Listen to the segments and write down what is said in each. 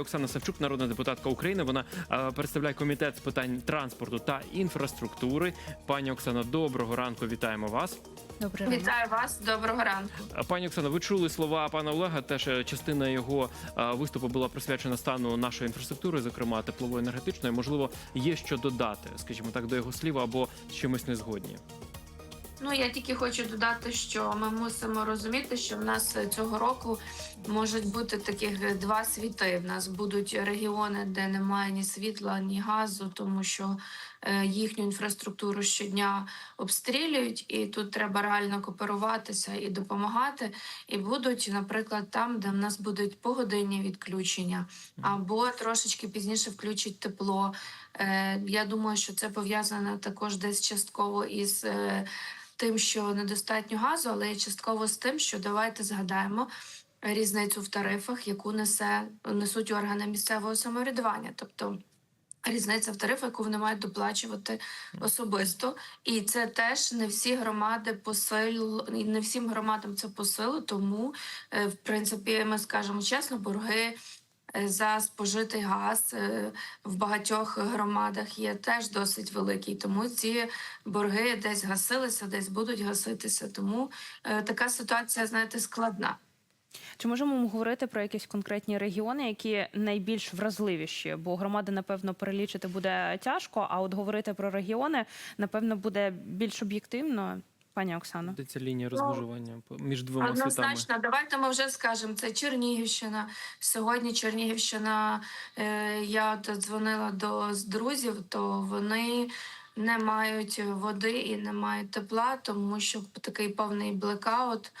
Оксана Савчук, народна депутатка України. Вона е, представляє комітет з питань транспорту та інфраструктури. Пані Оксано, доброго ранку. Вітаємо вас. Ранок. Вітаю вас, доброго ранку. Е, Пані Оксано, ви чули слова пана Олега. Теж частина його е, виступу була присвячена стану нашої інфраструктури, зокрема теплової енергетичної. Можливо, є що додати, скажімо так, до його слів або з чимось не згодні. Ну я тільки хочу додати, що ми мусимо розуміти, що в нас цього року можуть бути таких два світи. В нас будуть регіони, де немає ні світла, ні газу, тому що їхню інфраструктуру щодня обстрілюють, і тут треба реально кооперуватися і допомагати. І будуть, наприклад, там, де в нас будуть погодинні відключення, або трошечки пізніше включать тепло. Е, Я думаю, що це пов'язано також десь частково із. е, Тим, що недостатньо газу, але і частково з тим, що давайте згадаємо різницю в тарифах, яку несе несуть органи місцевого самоврядування, тобто різниця в тарифах, яку вони мають доплачувати особисто, і це теж не всі громади посил не всім громадам це по силу. Тому, е, в принципі, ми скажемо чесно, борги. е, За спожитий газ е, в багатьох громадах є теж досить великий, тому ці борги десь гасилися, десь будуть гаситися. Тому така ситуація, знаєте, складна. Чи можемо ми говорити про якісь конкретні регіони, які найбільш вразливіші? Бо громади, напевно, перелічити буде тяжко, а от говорити про регіони, напевно, буде більш об'єктивно, пані Оксано. Де ця лінія розмежування по- між двома світами? Однозначно, давайте ми вже скажемо. Це Чернігівщина. Сьогодні Чернігівщина. Е, я дзвонила до з друзів, то вони не мають води і не мають тепла, тому що такий повний блекаут.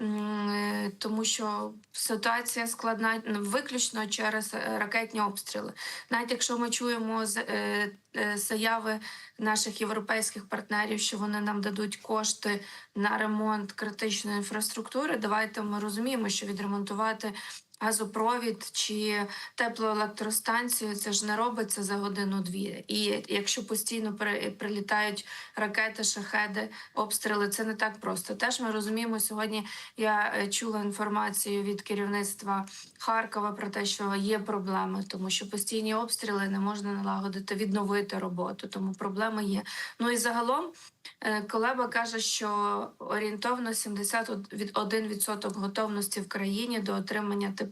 Е, Тому що ситуація складна виключно через е, ракетні обстріли. Навіть якщо ми чуємо е, заяви наших європейських партнерів, що вони нам дадуть кошти на ремонт критичної інфраструктури, давайте ми розуміємо, що відремонтувати газопровід чи теплоелектростанцію це ж не робиться за годину-дві. І якщо постійно при- прилітають ракети, шахеди, обстріли, це не так просто. Теж ми розуміємо сьогодні. Я е, чула інформацію від керівництва Харкова про те, що є проблеми, тому що постійні обстріли не можна налагодити, відновити роботу. Тому проблеми є. Ну і загалом. Е, Колеба каже, що орієнтовно 71% готовності в країні до отримання тепла.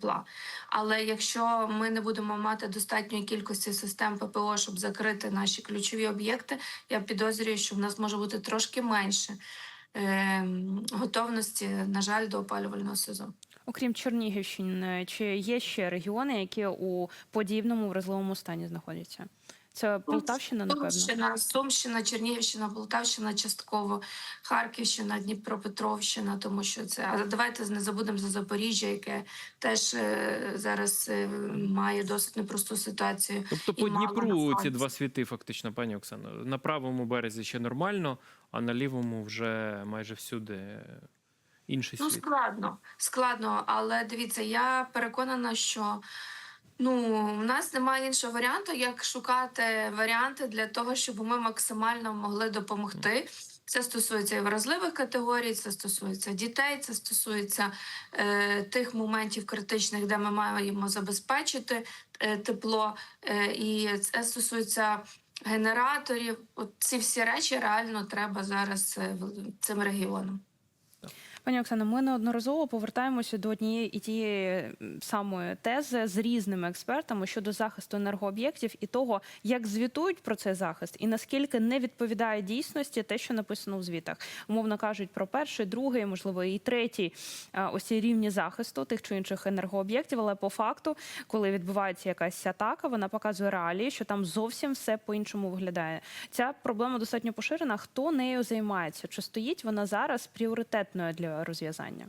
Але якщо ми не будемо мати достатньої кількості систем ППО, щоб закрити наші ключові об'єкти, я підозрюю, що в нас може бути трошки менше е, готовності, на жаль, до опалювального сезону. Окрім Чернігівщини, чи є ще регіони, які у подібному вразливому стані знаходяться? Це Полтавщина, напевно. Сумщина, Сумщина, Чернігівщина, Полтавщина, частково Харківщина, Дніпропетровщина, тому що це. Але давайте не забудемо за Запоріжжя, яке теж е, зараз е, має досить непросту ситуацію. Тобто і по Дніпру ці два світи, фактично, пані Оксано. На правому березі ще нормально, а на лівому вже майже всюди інший Ну, світ. складно, складно, але дивіться, я переконана, що ну у нас немає іншого варіанту, як шукати варіанти для того, щоб ми максимально могли допомогти. Це стосується і вразливих категорій, це стосується дітей, це стосується е, тих моментів критичних, де ми маємо забезпечити е, тепло, е, і це стосується генераторів. От ці всі речі реально треба зараз е, цим регіонам. Пані Оксано, ми неодноразово повертаємося до однієї і тієї самої тези з різними експертами щодо захисту енергооб'єктів і того, як звітують про цей захист, і наскільки не відповідає дійсності те, що написано в звітах. Умовно кажуть про перший, другий, можливо, і третій ось ці рівні захисту тих чи інших енергооб'єктів. Але по факту, коли відбувається якась атака, вона показує реалії, що там зовсім все по-іншому виглядає. Ця проблема достатньо поширена. Хто нею займається? Чи стоїть вона зараз пріоритетною для розв'язання?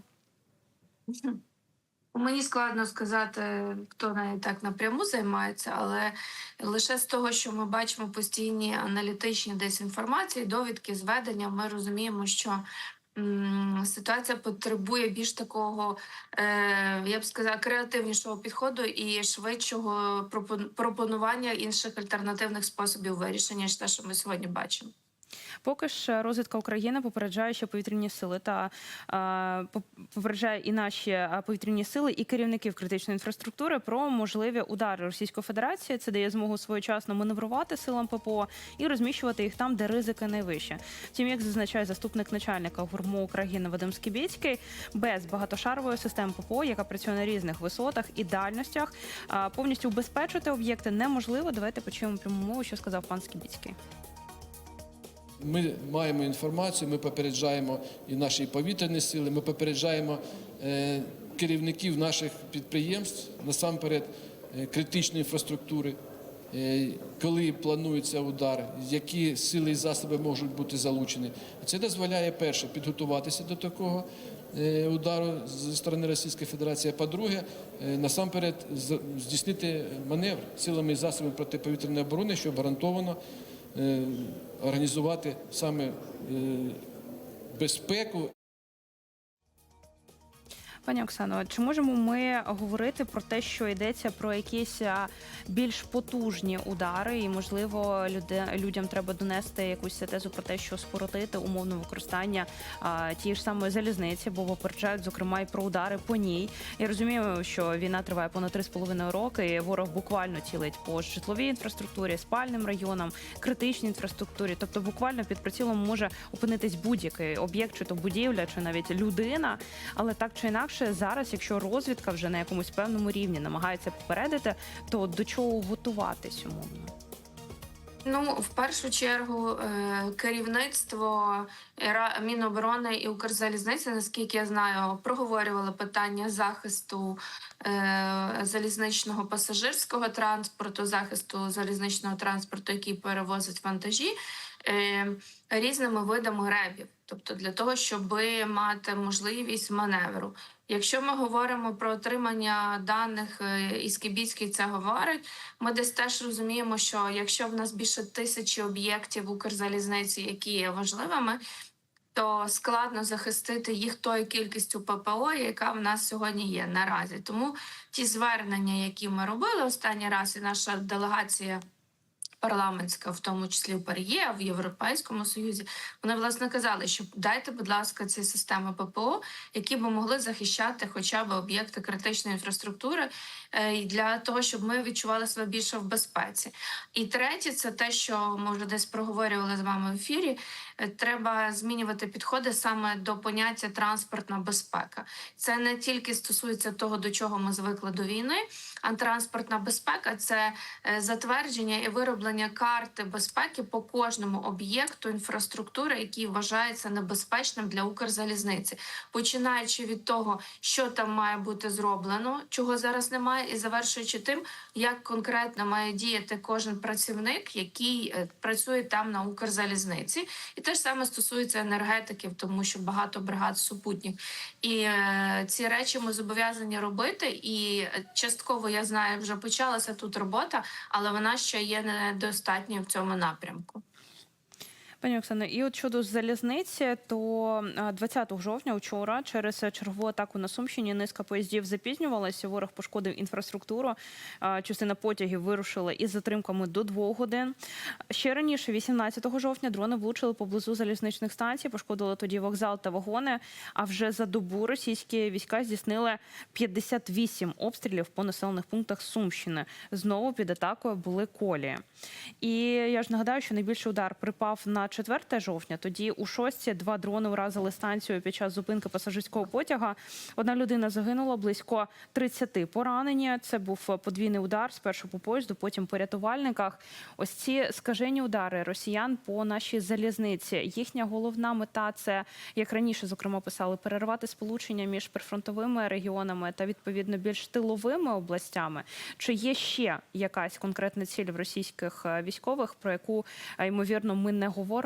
Мені складно сказати, хто нею так напряму займається, але лише з того, що ми бачимо постійні аналітичні десь інформації, довідки, зведення, ми розуміємо, що ситуація потребує більш такого, е, я б сказала, креативнішого підходу і швидшого пропонування інших альтернативних способів вирішення, ніж те, що ми сьогодні бачимо. Поки ж розвідка України попереджає, що повітряні сили та попереджає і наші повітряні сили, і керівників критичної інфраструктури про можливі удари Російської Федерації. Це дає змогу своєчасно маневрувати силам ППО і розміщувати їх там, де ризики найвищі. Втім, як зазначає заступник начальника ГУРМО України Вадим Скібіцький, без багатошарової системи ППО, яка працює на різних висотах і дальностях, повністю убезпечити об'єкти неможливо. Давайте почуємо пряму мову, що сказав пан Скібіцький. Ми маємо інформацію, ми попереджаємо і наші повітряні сили, ми попереджаємо е, керівників наших підприємств, насамперед е, критичної інфраструктури, е, коли планується удар, які сили і засоби можуть бути залучені. Це дозволяє перше підготуватися до такого удару зі сторони Російської Федерації. А по-друге, насамперед здійснити маневр силами і засобами протиповітряної оборони, щоб гарантовано організувати саме е, безпеку Пані Оксано, чи можемо ми говорити про те, що йдеться про якісь більш потужні удари, і можливо люди, людям треба донести якусь тезу про те, що скоротити умовне використання а, тієї ж самої залізниці, бо попереджають зокрема і про удари по ній. Я розумію, що війна триває понад 3,5 роки. і Ворог буквально цілить по житловій інфраструктурі, спальним районам, критичній інфраструктурі. Тобто, буквально під прицілом може опинитись будь-який об'єкт, чи то будівля, чи навіть людина. Але так чи інакше, зараз, якщо розвідка вже на якомусь певному рівні намагається попередити, то до чого готуватись умовно? Ну, в першу чергу, е, керівництво Міноборони і Укрзалізниці, наскільки я знаю, проговорювали питання захисту е, залізничного пасажирського транспорту, захисту залізничного транспорту, який перевозить вантажі, е, різними видами ребів, тобто для того, щоб мати можливість маневру. Якщо ми говоримо про отримання даних, е, і Скібіцький це говорить, ми десь теж розуміємо, що якщо в нас більше тисячі об'єктів Укрзалізниці, які є важливими, то складно захистити їх тою кількістю ППО, яка в нас сьогодні є наразі. Тому ті звернення, які ми робили останній раз, і наша делегація. Парламентська, в тому числі в ПАРЄ, в Європейському Союзі, вони власне казали, що дайте, будь ласка, ці системи ППО, які би могли захищати хоча б об'єкти критичної інфраструктури, е, для того, щоб ми відчували себе більше в безпеці. І третє, це те, що ми вже десь проговорювали з вами в ефірі. Треба змінювати підходи саме до поняття транспортна безпека. Це не тільки стосується того, до чого ми звикли до війни, а транспортна безпека це е, затвердження і вироблення карти безпеки по кожному об'єкту інфраструктури, який вважається небезпечним для Укрзалізниці, починаючи від того, що там має бути зроблено, чого зараз немає, і завершуючи тим, як конкретно має діяти кожен працівник, який е, працює там на Укрзалізниці, і те ж саме стосується енергетиків, тому що багато бригад супутніх. І е, ці речі ми зобов'язані робити. І частково я знаю, вже почалася тут робота, але вона ще є недостатньою в цьому напрямку. Пані Оксано, і от щодо залізниці, то 20 жовтня, вчора, через чергову атаку на Сумщині, низка поїздів запізнювалася. Ворог пошкодив інфраструктуру. Частина потягів вирушила із затримками до двох годин. Ще раніше, 18 жовтня, дрони влучили поблизу залізничних станцій, пошкодили тоді вокзал та вагони. А вже за добу російські війська здійснили 58 обстрілів по населених пунктах Сумщини. Знову під атакою були колії. І я ж нагадаю, що найбільший удар припав на 4 жовтня. Тоді у шостці два дрони уразили станцію під час зупинки пасажирського потяга. Одна людина загинула, близько 30 поранені. Це був подвійний удар спершу по поїзду, потім по рятувальниках. Ось ці скажені удари росіян по нашій залізниці. Їхня головна мета це як раніше, зокрема, писали перервати сполучення між прифронтовими регіонами та відповідно більш тиловими областями. Чи є ще якась конкретна ціль в російських е, військових, про яку е, ймовірно ми не говоримо?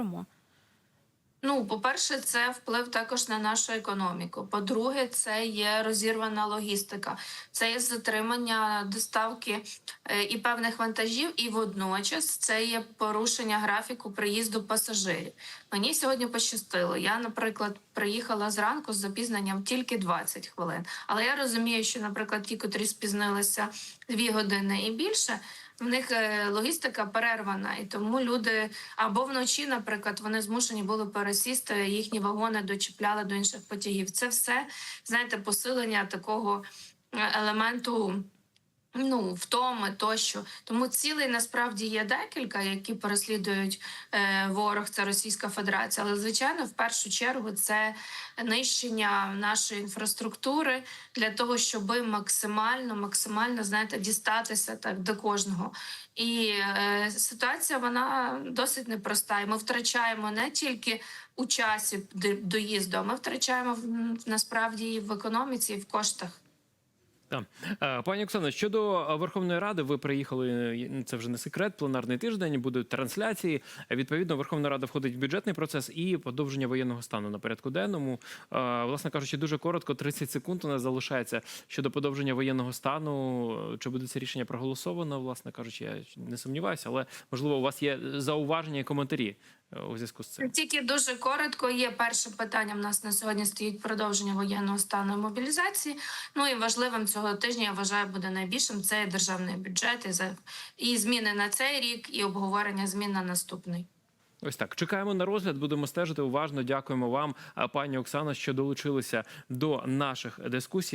Ну, по-перше, це вплив також на нашу економіку. По-друге, це є розірвана логістика, це є затримання доставки е, і певних вантажів, і водночас це є порушення графіку приїзду пасажирів. Мені сьогодні пощастило. Я, наприклад, приїхала зранку з запізненням тільки 20 хвилин. Але я розумію, що, наприклад, ті, котрі спізнилися дві години і більше, в них е, логістика перервана, і тому люди або вночі, наприклад, вони змушені були пересісти, їхні вагони дочіпляли до інших потягів. Це все знаєте, посилення такого е, елементу. Ну, втоми тощо. Тому цілей насправді є декілька, які переслідують е, ворог, це Російська Федерація. Але звичайно, в першу чергу це нищення нашої інфраструктури для того, щоб максимально, максимально знаєте, дістатися так до кожного. І е, ситуація вона досить непроста. І ми втрачаємо не тільки у часі доїзду, а ми втрачаємо в- насправді і в економіці, і в коштах. Е, Пані Оксано, щодо е, Верховної Ради, ви приїхали. е, Це вже не секрет. Пленарний тиждень будуть трансляції. Відповідно, Верховна Рада входить в бюджетний процес і подовження воєнного стану на порядку денному. Власне кажучи, дуже коротко, 30 секунд у нас залишається щодо подовження воєнного стану. Чи буде це рішення проголосовано? Власне кажучи, я не сумніваюся, але можливо у вас є зауваження і коментарі у зв'язку з цим. Тільки дуже коротко є перше питання. В нас на сьогодні стоїть продовження воєнного стану і мобілізації. Ну і важливим цього тижня я вважаю буде найбільшим це державний бюджет і за і зміни на цей рік, і обговорення змін на наступний. Ось так. Чекаємо на розгляд, будемо стежити уважно. Дякуємо вам, пані Оксана, що долучилися до наших дискусій.